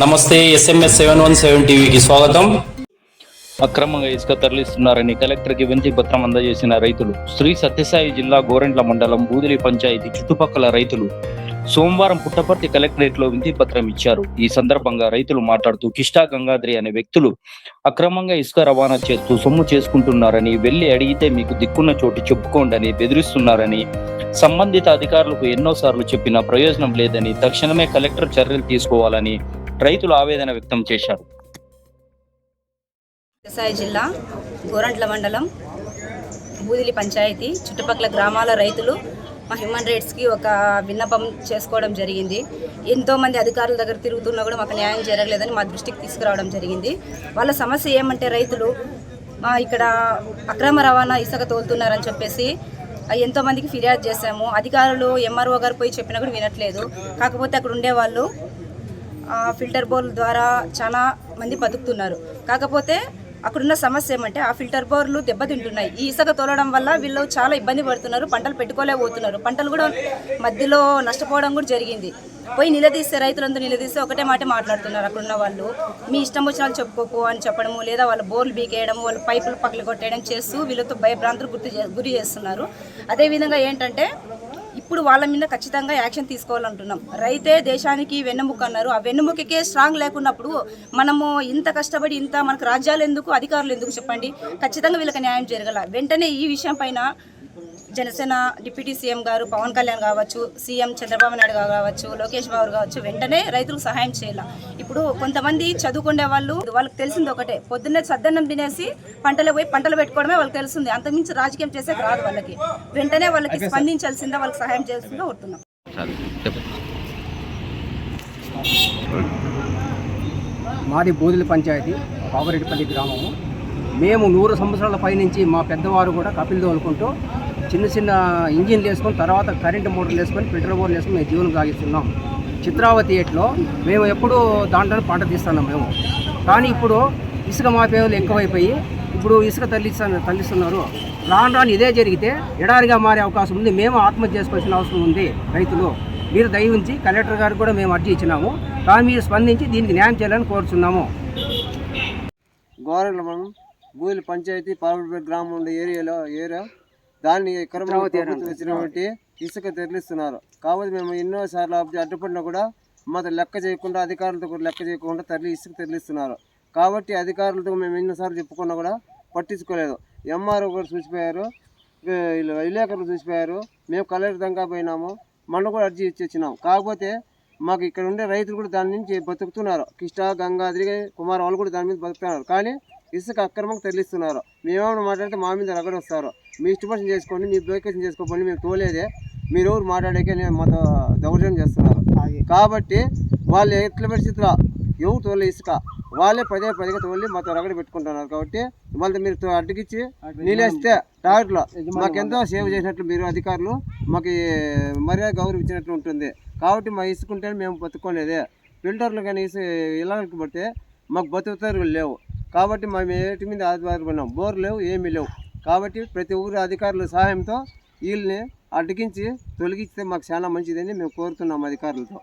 నమస్తే SMS seven one seven టీవీకి స్వాగతం. అక్రమంగా ఇసుక తరలిస్తున్నారని కలెక్టర్కి వినతి పత్రం అందజేసిన రైతులు. శ్రీ సత్యసాయి జిల్లా గోరెంట్ల మండలం బూదిలి పంచాయతీ చుట్టుపక్కల రైతులు సోమవారం పుట్టపర్తి కలెక్టరేట్లో వినతి పత్రం ఇచ్చారు. ఈ సందర్భంగా రైతులు మాట్లాడుతూ కిష్టా గంగాద్రి అనే వ్యక్తులు అక్రమంగా ఇసుక రవాణా చేస్తూ సొమ్ము చేసుకుంటున్నారని వెళ్ళి అడిగితే మీకు దిక్కున్న చోటు చెప్పుకోండి బెదిరిస్తున్నారని సంబంధిత అధికారులకు ఎన్నోసార్లు చెప్పినా ప్రయోజనం లేదని తక్షణమే కలెక్టర్ చర్యలు తీసుకోవాలని రైతులు ఆవేదన వ్యక్తం చేశారు. వ్యవసాయ జిల్లా గోరంట్ల మండలం బూదిలి పంచాయతీ చుట్టుపక్కల గ్రామాల రైతులు మా హ్యూమన్ రైట్స్కి ఒక విన్నపం చేసుకోవడం జరిగింది. ఎంతోమంది అధికారుల దగ్గర తిరుగుతున్నా కూడా మాకు న్యాయం జరగలేదని మా దృష్టికి తీసుకురావడం జరిగింది. వాళ్ళ సమస్య ఏమంటే రైతులు మా ఇక్కడ అక్రమ రవాణా ఇసుక తోలుతున్నారని చెప్పేసి ఎంతోమందికి ఫిర్యాదు చేశాము. అధికారులు ఎంఆర్ఓ గారు పోయి చెప్పినా కూడా వినట్లేదు. కాకపోతే అక్కడ ఉండేవాళ్ళు ఫిల్టర్ బోర్ల ద్వారా చాలా మంది బతుకుతున్నారు. కాకపోతే అక్కడున్న సమస్య ఏమంటే ఆ ఫిల్టర్ బోర్లు దెబ్బతింటున్నాయి. ఈ ఇసుక తోలడం వల్ల వీళ్ళు చాలా ఇబ్బంది పడుతున్నారు పంటలు పెట్టుకోలేకపోతున్నారు. పంటలు కూడా మధ్యలో నష్టపోవడం కూడా జరిగింది. పోయి నిలదీస్తే రైతులందరూ నిలదీస్తే ఒకటే మాట మాట్లాడుతున్నారు అక్కడున్న వాళ్ళు. మీ ఇష్టం వచ్చిన వాళ్ళు చెప్పుకోకు అని చెప్పడము లేదా వాళ్ళ బోర్లు బీకేయడం వాళ్ళ పైపులు పక్కలు కొట్టేయడం చేస్తూ వీళ్ళతో భయభ్రాంతులు గుర్తు చే- గురి చేస్తున్నారు. అదేవిధంగా ఏంటంటే ఇప్పుడు వాళ్ళ మీద ఖచ్చితంగా యాక్షన్ తీసుకోవాలంటున్నాం. రైతే దేశానికి వెన్నెముక అన్నారు. ఆ వెన్నెముకకే స్ట్రాంగ్ లేకున్నప్పుడు మనము ఇంత కష్టపడి ఇంత మనకు రాజ్యాలు ఎందుకు అధికారులు ఎందుకు చెప్పండి? ఖచ్చితంగా వీళ్ళకి న్యాయం జరగాల. వెంటనే ఈ విషయం పైన జనసేన డిప్యూటీ సీఎం గారు పవన్ కళ్యాణ్ కావచ్చు సీఎం చంద్రబాబు నాయుడు గారు కావచ్చు లోకేష్ బాబు కావచ్చు వెంటనే రైతులకు సహాయం చేయాల. ఇప్పుడు కొంతమంది చదువుకునే వాళ్ళు వాళ్ళకి తెలిసింది ఒకటే పొద్దున్నే సద్దన్నం తినేసి పంటలు పోయి పంటలు పెట్టుకోవడమే వాళ్ళకి తెలుస్తుంది. అంతకుమించి రాజకీయం చేసే రాదు వాళ్ళకి. వెంటనే వాళ్ళకి స్పందించాల్సిందే వాళ్ళకి సహాయం చేయాల్సిందే కోరుతున్నాం. మాది బోధుల పంచాయతీ పాపరెడ్డిపల్లి గ్రామము. మేము నూరు సంవత్సరాల పైనుంచి మా పెద్దవారు కూడా కపిల్ తోలుకుంటూ చిన్న చిన్న ఇంజిన్లు వేసుకొని తర్వాత కరెంటు మోటార్లు వేసుకొని ఫిల్టర్ బోర్లు వేసుకొని మేము జీవనం సాగిస్తున్నాం. చిత్రావతి ఏట్లో మేము ఎప్పుడూ దాంట్లో పంట తీస్తున్నాం మేము. కానీ ఇప్పుడు ఇసుక మాఫియాలు ఎక్కువైపోయి ఇప్పుడు ఇసుక తల్లిస్తున్న తల్లిస్తున్నారు. రాను రాను ఇదే జరిగితే ఎడారిగా మారే అవకాశం ఉంది. మేము ఆత్మహత్య చేసుకోవాల్సిన అవసరం ఉంది రైతులు. మీరు దయ ఉంచి కలెక్టర్ గారికి కూడా మేము అర్జీ ఇచ్చినాము. కానీ మీరు స్పందించి దీనికి న్యాయం చేయాలని కోరుచున్నాము. గోరెంట్ల మనం పంచాయతీ పాలపేట గ్రామం ఉండే ఏరియాలో ఏరియా దాన్ని వచ్చినటువంటి ఇసుక తరలిస్తున్నారు. కాబట్టి మేము ఎన్నో సార్లు అడ్డు- అడ్డుపడినా కూడా మాతో లెక్క చేయకుండా అధికారులతో కూడా లెక్క చేయకుండా తరలి ఇసుక తరలిస్తున్నారు. కాబట్టి అధికారులతో మేము ఎన్నోసార్లు చెప్పుకున్నా కూడా పట్టించుకోలేదు. ఎంఆర్ఓ కూడా చూసిపోయారు విలేకరులు చూసిపోయారు. మేము కలెక్టర్ దాకా పోయినాము. మనం కూడా అర్జీ ఇచ్చి వచ్చినాం. కాకపోతే మాకు ఇక్కడ ఉండే రైతులు కూడా దాని నుంచి బతుకుతున్నారు. కృష్ణ గంగాద్రి కుమార్ వాళ్ళు కూడా దాని మీద బతుకుతున్నారు. కానీ ఇసుక అక్రమంగా తరలిస్తున్నారు. మేమేమైనా మాట్లాడితే మా మీద రగడ వస్తారు మీ ఇష్టపడిన చేసుకోండి మీ బ్రేకేషన్ చేసుకోండి మేము తోలేదే. మీరు ఎవరు మాట్లాడాకే నేను మాతో దౌర్జన్యం చేస్తున్నారు. కాబట్టి వాళ్ళు ఎట్ల పరిస్థితిలో? ఎవరు తోలే ఇసుక? వాళ్ళే పదే పదిగా తోలి మాతో రగడ పెట్టుకుంటున్నారు. కాబట్టి వాళ్ళతో మీరు అడ్డుకిచ్చి నీళ్ళేస్తే టాయిలెట్లో మాకెంతో సేవ చేసినట్లు మీరు అధికారులు మాకు మర్యాద గౌరవించినట్లు ఉంటుంది. కాబట్టి మా ఇసుకుంటే మేము బతుకోలేదే. ఫిల్టర్లు కానీ ఇసు ఇళ్ళకి పడితే మాకు బతుకుతారు లేవు. కాబట్టి మేము ఏటి మీద ఆధారపడినాం బోర్ లేవు ఏమీ లేవు. కాబట్టి ప్రతి ఊరి అధికారుల సహాయంతో వీళ్ళని అడ్డగించి తొలగిస్తే మాకు చాలా మంచిదని మేము కోరుతున్నాం అధికారులతో.